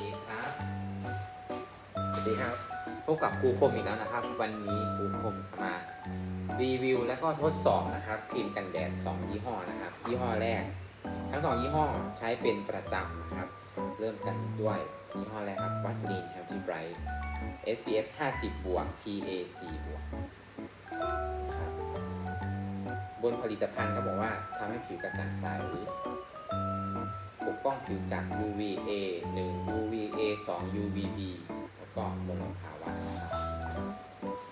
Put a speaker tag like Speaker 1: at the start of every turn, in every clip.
Speaker 1: ดีครับ สวัสดีครับ พบกับครูคมอีกแล้วนะครับ วันนี้ครูคมจะมารีวิวและก็ทดสอบนะครับครีมกันแดด 2 ยี่ห้อนะครับ ยี่ห้อแรก ทั้ง 2 ยี่ห้อใช้เป็นประจำนะครับ เริ่มกันด้วยยี่ห้อแรกครับวัสลีน Healthy Bright SPF 50บวก PA 4บวกครับบนผลิตภัณฑ์เขาบอกว่าทำให้ผิวกระจ่างใส ปกป้องผิวจาก UVA 1 UVA 2 UVB แล้วก็มลภาวะนะครับ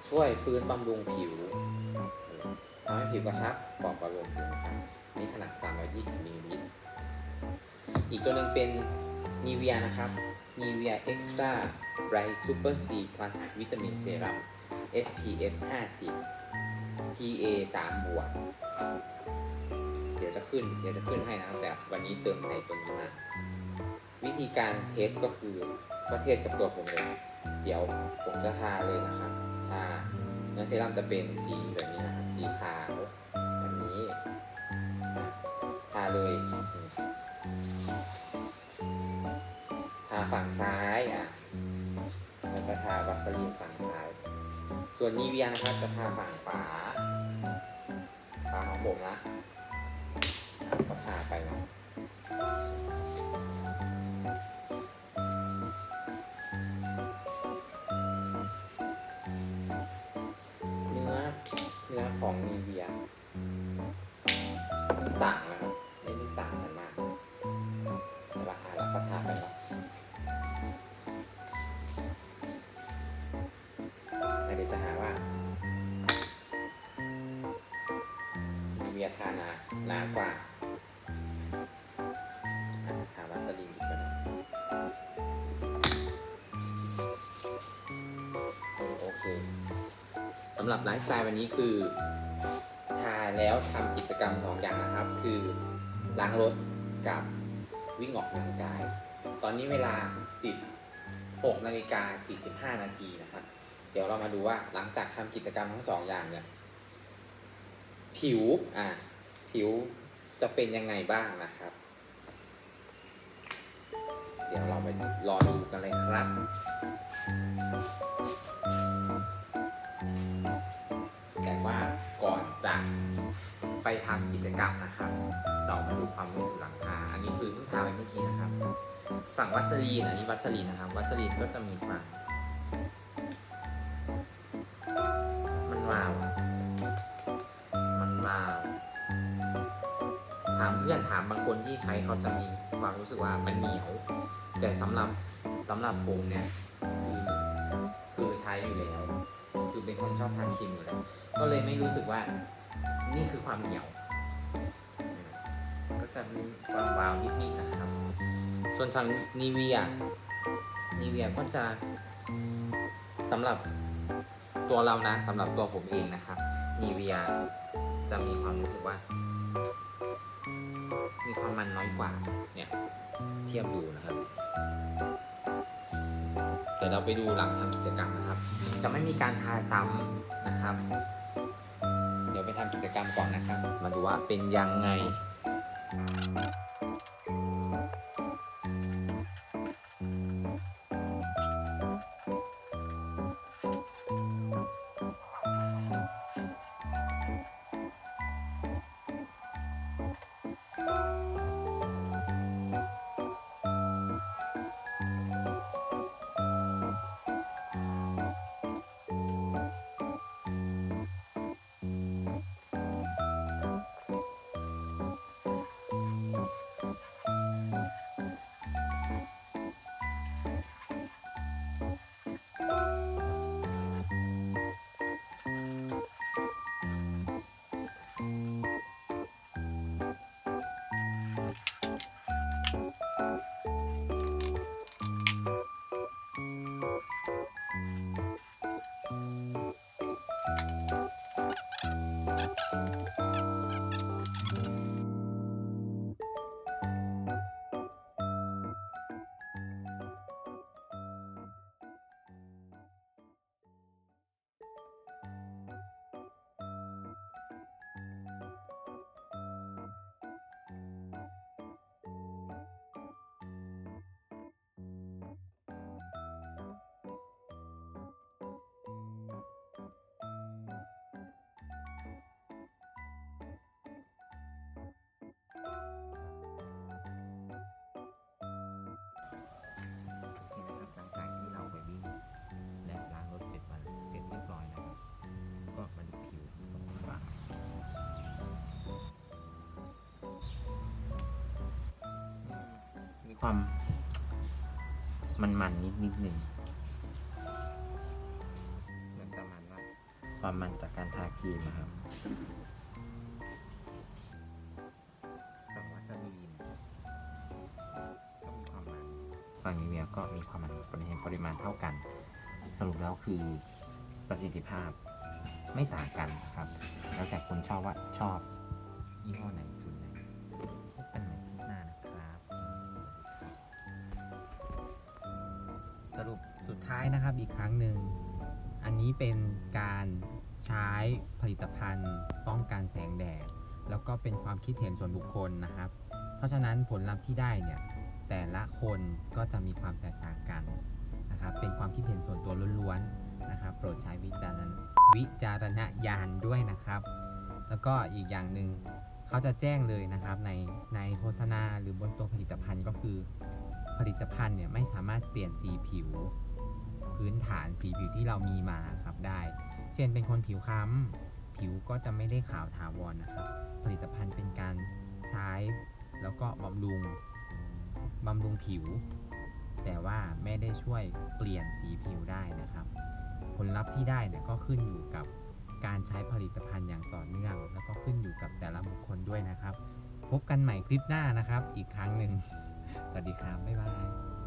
Speaker 1: ช่วยฟื้นบำรุงผิวทำให้ผิวกระชับปลอบประโลมผิวนะครับนี่ขนาด 320มิลลิลิตรอีกตัวหนึ่งเป็น Nivea นะครับ Nivea Extra Bright Super C Plus Vitamin Serum SPF 50 PA 3บวก ยวจะขึ้น เดี๋ยวจะขึ้นให้นะครับแต่วันนี้เติมใส่ตัวนี้มาวิธีการเทสก็คือก็เทสกับตัวผมเลยเดี๋ยวผมจะทาเลยนะครับทาเนื้อเซรั่มจะเป็นสีแบบนี้นะครับสีขาวแบบนี้ทาเลยทาฝั่งซ้ายอะแล้วก็ทาวัสลีนฝั่งซ้าย ส่วนนีเวียนะครับจะทาฝั่งขวาขวาของผมนะาไปเนาะเนื้อเนื้อของนีเวียต่างนะครับไม่ได้ต่างกันมากราคาแล้วก็ทาไปเนาะแล้วเดี๋ยวจะหาว่านีเวียทานาหนากว่า สำหรับไลฟ์สไตล์วันนี้คือทาแล้วทำกิจกรรมสองอย่างนะครับ คือล้างรถกับวิ่งออกกำลังกาย ตอนนี้เวลา 16นาฬิกา45 นาทีนะครับ เดี๋ยวเรามาดูว่าหลังจากทำกิจกรรมทั้งสองอย่างเนี่ยผิวอะผิวจะเป็นยังไงบ้างนะครับ เดี๋ยวเราไปรอดูกันเลยครับ ไปทำกิจกรรมนะครับเรามาดูความรู้สึกหลังทาอันนี้คือเพิ่งทาไปเมื่อกี้นะครับ ฝั่งวัสลีนอันนี้วัสลีนนะครับวัสลีนก็จะมีความมันวาวมันวาวถามเพื่อนถามบางคนที่ใช้เขาจะมีความรู้สึกว่ามันเหนียว แต่สำหรับสำหรับผมเนี่ยคือคือใช้อยู่แล้ว คือเป็นคนชอบทาครีมอยู่แล้วก็เลยไม่รู้สึกว่า นี่คือความเหนียว ก็จะมีความวาวนิดๆนะครับ ส่วนฝั่งนีเวียนีเวียก็จะสำหรับตัวเรานะสำหรับตัวผมเองนะครับนีเวียจะมีความรู้สึกว่า มีความมันน้อยกว่าเนี่ยเทียบดูนะครับเดี๋ยวเราไปดูหลังทำกิจกรรมนะครับ จะไม่มีการทาซ้ำนะครับ ทำกิจกรรมก่อนนะครับ มาดูว่าเป็นยังไง Bye.
Speaker 2: ความ มันมันนิดนิดหนึ่งเหมือนประมาณว่าความมันจากการทาครีมนะครับฝั่งวาซาบินก็มีความมันฝั่งนิเวียก็มีความมันปริมาณปริมาณเท่ากัน สรุปแล้วคือประสิทธิภาพไม่ต่างกันนะครับ แล้วแต่คนชอบว่าชอบยี่ห้อไหน
Speaker 3: นะครับอีกครั้งหนึ่ง อันนี้เป็นการใช้ผลิตภัณฑ์ ป้องกันแสงแดด แล้วก็เป็นความคิดเห็นส่วนบุคคลนะครับ เพราะฉะนั้นผลลัพธ์ที่ได้เนี่ยแต่ละคนก็จะมีความแตกต่างกันนะครับเป็นความคิดเห็นส่วนตัวล้วนๆนะครับ โปรดใช้วิจารณวิจารณญาณด้วยนะครับ แล้วก็อีกอย่างหนึ่งเขาจะแจ้งเลยนะครับในในโฆษณาหรือบนตัวผลิตภัณฑ์ก็คือ ผลิตภัณฑ์เนี่ยไม่สามารถเปลี่ยนสีผิว พื้นฐานสีผิวที่เรามีมาครับได้ เช่นเป็นคนผิวคล้ำผิวก็จะไม่ได้ขาวถาวรนะครับ ผลิตภัณฑ์เป็นการใช้แล้วก็บำรุงบำรุงผิว แต่ว่าไม่ได้ช่วยเปลี่ยนสีผิวได้นะครับ ผลลัพธ์ที่ได้เนี่ยก็ขึ้นอยู่กับการใช้ผลิตภัณฑ์อย่างต่อเนื่อง แล้วก็ขึ้นอยู่กับแต่ละบุคคลด้วยนะครับ พบกันใหม่คลิปหน้านะครับ อีกครั้งหนึ่ง สวัสดีครับ บ๊ายบาย